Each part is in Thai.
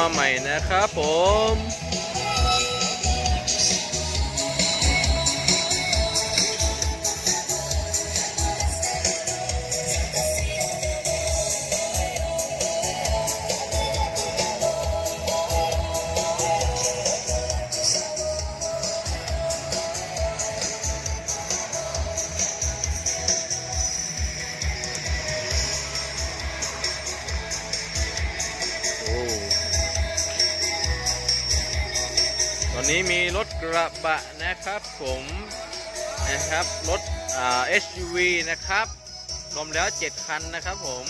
มาใหม่นะครับผม นี้มีรถกระบะนะครับผมนะครับรถ SUV นะครับรวมแล้ว 7 คันนะครับผม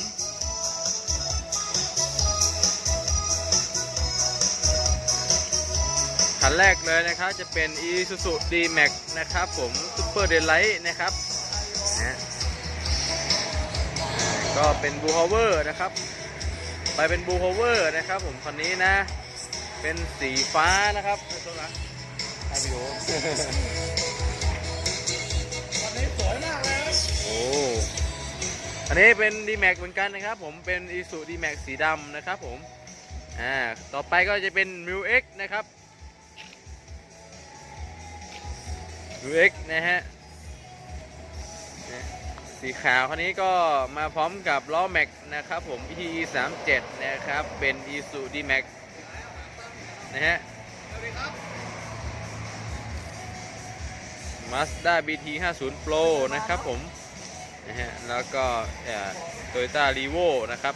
คันแรกเลยนะครับจะเป็น Isuzu D-Max นะครับผม Super Daylight นะครับนะก็เป็นบูฮาวเวอร์นะครับ ไปเป็นบูโฮเวอร์นะครับผมคันนี้นะ เป็นสีฟ้านะครับโทษนะถ่ายวิดีโอวันนี้สวยมากเลย โอ้อันนี้เป็น d m a x เหมือนกันนะครับ ผมเป็น i s u d m a x สีดำนะครับผมอ่าต่อไปก็จะเป็น m u X นะครับ m u X นะฮะสีขาวคันนี้ก็มาพร้อมกับล้อแม็กนะครับผม ETE 37นะครับ เป็น i นะฮะมาสด้าบีทีห้าศูนย์โปรนะครับผมนะฮะแล้วก็โตโยต้ารีโวนะครับ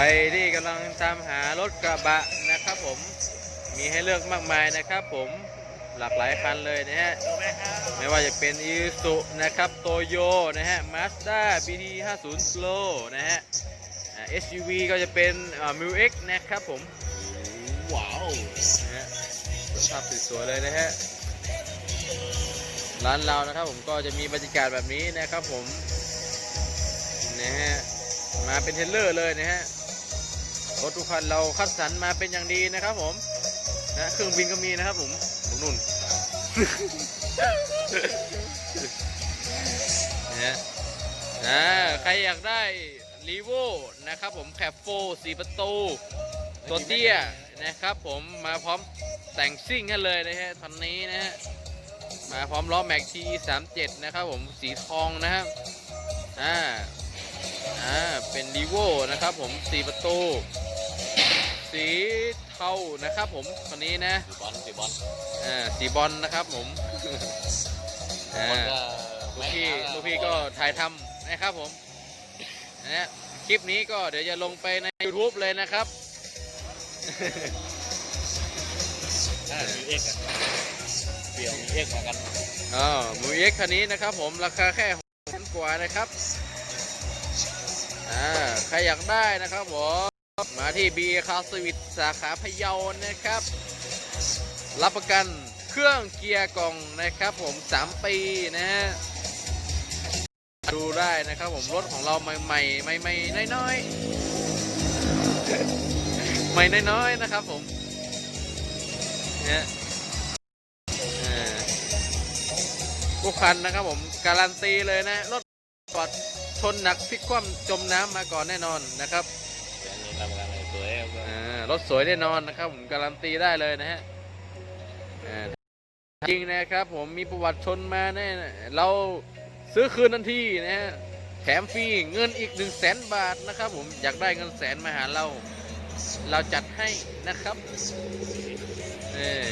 รที่กำลังตามหารถกระบะนะครับผมมีให้เลือกมากมายนะครับผมหลากหลายคันเลยนะฮะดูไหมครับไม่ว่าจะเป็น i s u นะครับโตโยนะฮะ Mazda BT 50 Pro นะฮะอ่า SUV ก็จะเป็นอ่า m u X นะครับผม ว้าวนะฮะภาพสวยๆเลยนะฮะร้านเรานะครับผมก็จะมีบรรยากาศแบบนี้นะครับผมนะฮะมาเป็นเทรลเลอร์เลยนะฮะ รถทุกคันเราคัดสรรมาเป็นอย่างดีนะครับผมนะเครื่องบินก็มีนะครับผมนุ่นนะนะใครอยากได้รีโวนะครับผมแคปโฟสีประตู ตัวเตี้ยนะครับผมมาพร้อมแต่งซิ่งกันเลยนะฮะทันนี้นะฮะมาพร้อมล้อแม็กที37นะครับผมสีทองนะครับอ่าอ่าเป็นรีโวนะครับผมสีประตู สีเทานะครับผมคันนี้นะสีบอลสีบอลอ่าสีบอลนะครับผมอ่าบอลก็ลูกพี่ลูกพี่ก็ถ่ายทำนะครับผมนะฮะคลิปนี้ก็เดี๋ยวจะลงไปใน YouTube เลยนะครับอ่ามีเอกอะเปลี่ยวมีเอกมากันอ๋อมูเอ็กคันนี้นะครับผมราคาแค่หกพันกว่านะครับอ่าใครอยากได้นะครับผม มาที่ b ีคาสวิตสาขาพะเยานะครับ รับประกันเครื่องเกียร์กล่องนะครับผม 3 ปีนะฮะดูได้นะครับผมรถของเราใหม่ๆใหม่ๆน้อยๆใหม่น้อยๆนะครับผมเนี่ยอ่าทุกคันนะครับผมการันตีเลยนะ รถปลอดชนหนักพลิกคว่ำจมน้ำมาก่อนแน่นอนนะครับ รถสวยแน่นอนนะครับผมการันตีได้เลยนะฮะจริงนะครับผมมีประวัติชนมาแน่เราซื้อคืนทันทีนะฮะแถมฟรีเงินอีก1นึ่งแสนบาทนะครับผมอยากได้เงินแสนมาหาเรา เราจัดให้นะครับเออ